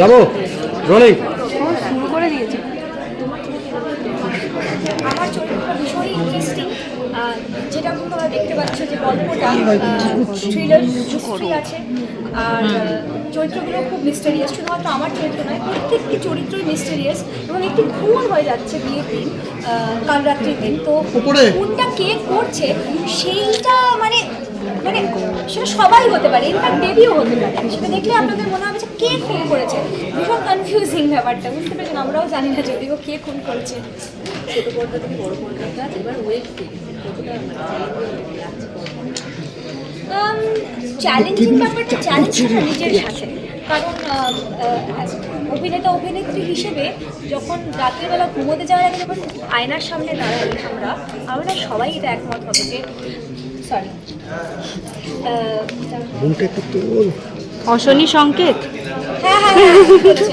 যাব? রোলিং শুরু করে দিয়েছে আমার ভীষণই ইন্টারেস্টিং যেটা তোমরা দেখতে পাচ্ছ যে গল্পটা থ্রিলার হিস্ট্রি আছে আর চরিত্রগুলো খুব মিস্টেরিয়াস শুধুমাত্র আমার চরিত্র নয় প্রত্যেকটি চরিত্রই মিস্টেরিয়াস এবং একটি খুন হয়ে যাচ্ছে বিয়ের দিন কাল রাত্রির দিন। তো খুনটা কে করছে সেইটা মানে মানে সেটা সবাই হতে পারে ইনফ্যাক্ট বেবিও হতে পারে। সেটা দেখলে আপনাদের মনে হবে যে কে খুন করেছে। ভীষণ কনফিউজিং ব্যাপারটা বুঝতে পেরেছেন? আমরাও জানি না যদিও কে খুন করেছে। ছোট পর্দা থেকে বড় পর্দার কাজ এবার ওয়েব সিরিজ কতটা চ্যালেঞ্জিং ব্যাপারটা চ্যালেঞ্জটা নিজের সাথে কারণ অভিনেতা অভিনেত্রী হিসেবে যখন রাত্রিবেলা ঘুমোতে যাওয়ার আগে যখন আয়নার সামনে দাঁড়াই আমরা আমরা সবাই এটা একমত হবে যে সরি একটু অশনি সংকেত? হ্যাঁ হ্যাঁ হ্যাঁ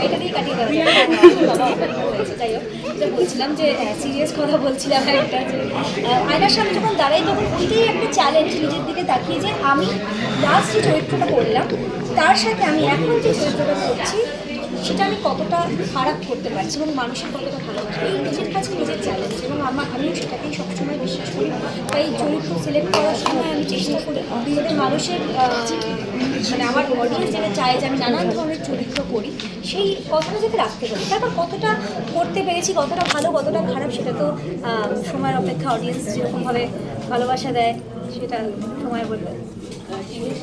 এটা দিয়ে কাটিয়ে যেটা বলছিলাম যে সিরিয়াস কথা বলছিলাম একটা যে আহ, আয়নার সামনে যখন দাঁড়াই তখন ওইটাই একটা চ্যালেঞ্জ নিজের দিকে তাকিয়ে যে আমি লাস্ট যে চরিত্রটা করলাম তার সাথে আমি এখন যে চরিত্রটা করছি সেটা আমি কতটা খারাপ করতে পারছি এবং মানুষের কতটা ভালোবাসি? এই নিজের কাছে নিজের চ্যালেঞ্জ এবং আমার আমিও সেটাকেই সবসময় বিশ্বাস করি। তাই চরিত্র সিলেক্ট করার সময় আমি চেষ্টা করি যাতে মানুষের মানে আমার অডিয়েন্স যেটা চায় যে আমি নানান ধরনের চরিত্র করি, সেই কথাটা যাতে রাখতে পারি, তারপর কতটা করতে পেরেছি, কতটা ভালো, কতটা খারাপ সেটা তো সময়ের অপেক্ষা অডিয়েন্স যেরকমভাবে ভালোবাসা দেয়, সেটা সময় বলবে।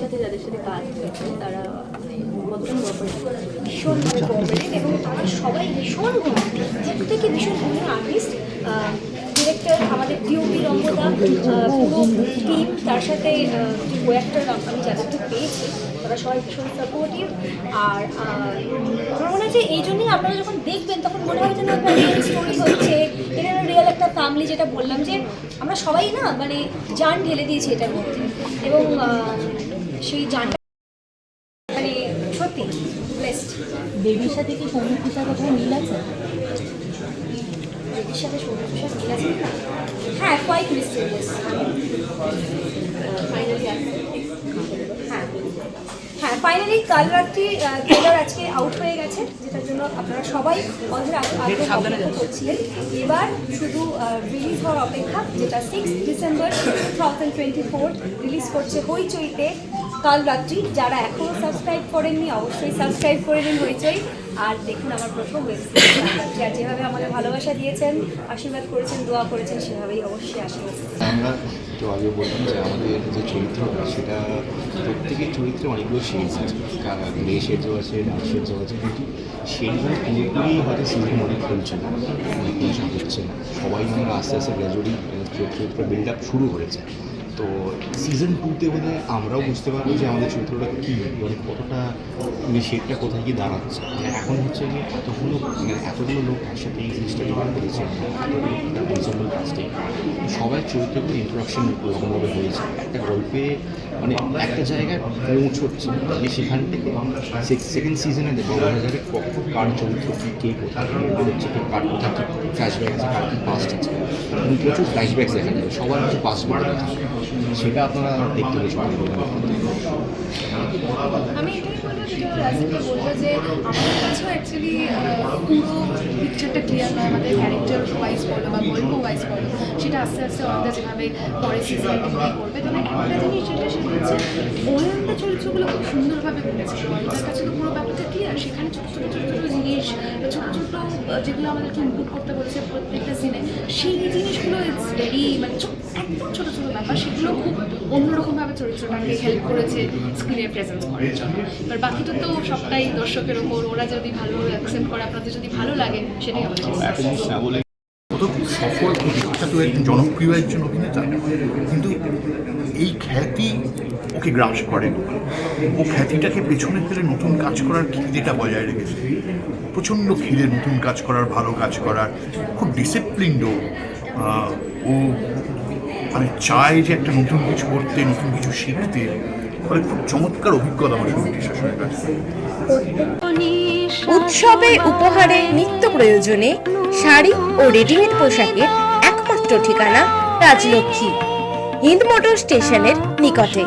সাথে যাদের সাথে কাজ তারা কোঅপারেটিভ এবং সবাই ভীষণ প্রত্যেকে ভীষণ আর্টিস্ট ডিরেক্টর, আমাদের টিম তার সাথে তারা সবাই ভীষণ সাপোর্টিভ আর আমার মনে হয় যে এই জন্যই আপনারা যখন দেখবেন, তখন মনে হয় যে হচ্ছে। একটা ফ্যামিলি যেটা বললাম যে আমরা সবাই না মানে জান ঢেলে দিয়েছি এটার মধ্যে। এবং সেই জানটা মানে সত্যি বেবির সাথে কি কোথাও মিল আছে? সাথে মিল আছে? হ্যাঁ কোয়াইট মিস্টেরিয়াস ফাইনালি ফাইনালি কাল রাত্রি ট্রেলার আজকে আউট হয়ে গেছে যেটার জন্য আপনারা সবাই অধের আগ্রহ অপেক্ষা করছিলেন। এবার শুধু রিলিজ হওয়ার অপেক্ষা যেটা six December two thousand twenty four release করছে হইচইতে কাল রাত্রি। যারা এখনও সাবস্ক্রাইব করেননি অবশ্যই সাবস্ক্রাইব করে নিন হইচই। আর দেখুন আমার প্রথম ওয়েব সিরিজ আর যেভাবে আমাদের ভালোবাসা দিয়েছেন আশীর্বাদ করেছেন দোয়া করেছেন সেভাবেই অবশ্যই আশীর্বাদ। আমরা একটু আগে বললাম যে আমাদের যে চরিত্র সেটা প্রত্যেকের চরিত্রে অনেকগুলো শেডস আছে। গ্রে আছে ডার্ক আছে, কিন্তু শেডগুলো পুরোপুরি হয়তো সিজন মনে খুলছে না মনে খুলছে হচ্ছে না। সবাই আমরা আস্তে আস্তে গ্র্যাজুয়ালি চরিত্র বিল্ড আপ শুরু করেছে। তো সিজন টুতে বোধহয় আমরাও বুঝতে পারব যে আমাদের চরিত্রটা কী মানে কতটা মানে শেডটা কোথায় গিয়ে দাঁড়াচ্ছে। মানে এখন হচ্ছে যে এতগুলো মানে এতগুলো লোক একসাথে এই জিনিসটা ডিমান্ড করেছে এতগুলো রিজনেবল কাস্টে সবাই চরিত্রগুলো ইন্ট্রোডাকশন রকমভাবে হয়েছে। একটা গল্পে মানে একটা জায়গায় পৌঁছচ্ছে মানে সেখান থেকে সেকেন্ড সিজনে দেখব বোঝা যাবে কখন কার চরিত্র কী, কে কোথায় হচ্ছে, কে কার কোথায়, কী ফ্ল্যাশব্যাক আছে, কার কী পাস্ট আছে। প্রচুর ফ্ল্যাশব্যাক দেখা যাবে সবার হচ্ছে পাস্ট বলে দেখা। সেটা আপনারা দেখতে পেয়েছেন আমি এটাই বলব যে আমাদের কাছেও অ্যাকচুয়ালি পুরো পিকচারটা ক্লিয়ার নয় আমাদের ক্যারেক্টার ওয়াইজ বলো বা গল্প ওয়াইজ বলো সেটা আস্তে আস্তে অনেকটা যেভাবে পরে সিজন করবে। তবে একটা জিনিস যেটা সেটা হচ্ছে অয়নটা চরিত্রগুলো খুব সুন্দরভাবে বলেছে। অয়নটার কাছে তো পুরো ব্যাপারটা ক্লিয়ার সেখানে ছোটো ছোটো ছোটো ছোটো জিনিস বা ছোটো ছোটো যেগুলো আমাদেরকে ইনপুট করতে বলেছে প্রত্যেকটা সিনে সেই জিনিসগুলো ইটস ভেরি মানে একদম ছোটো ছোটো ব্যাপার সেগুলো খুব অন্যরকমভাবে চরিত্রটাকে হেল্প করেছে স্ক্রিনে প্রেজেন্স করার জন্য এবার বাকিটা তো সবটাই দর্শকের ওপর ওরা যদি ভালোভাবে অ্যাকসেপ্ট করে আপনাদের যদি ভালো লাগে সেটাই আমাদের কত সফল বিখ্যাত একজন জনপ্রিয় একজন অভিনেতা। কিন্তু এই খ্যাতি ওকে গ্রাস করে। ও খ্যাতিটাকে পেছনে ফেলে নতুন কাজ করার খিদেটা বজায় রেখেছে। প্রচণ্ড খিদে নতুন কাজ করার ভালো কাজ করার। খুব ডিসিপ্লিনড ও। আহ, ও মানে চায় যে একটা নতুন কিছু করতে নতুন কিছু শিখতে। ফলে খুব চমৎকার অভিজ্ঞতা আমার সংগীত শাসনের উৎসবে উপহারে নিত্য প্রয়োজনে শাড়ি ও রেডিমেড পোশাকের একমাত্র ঠিকানা রাজলক্ষ্মী, হিন্দ মোটর স্টেশনের নিকটে।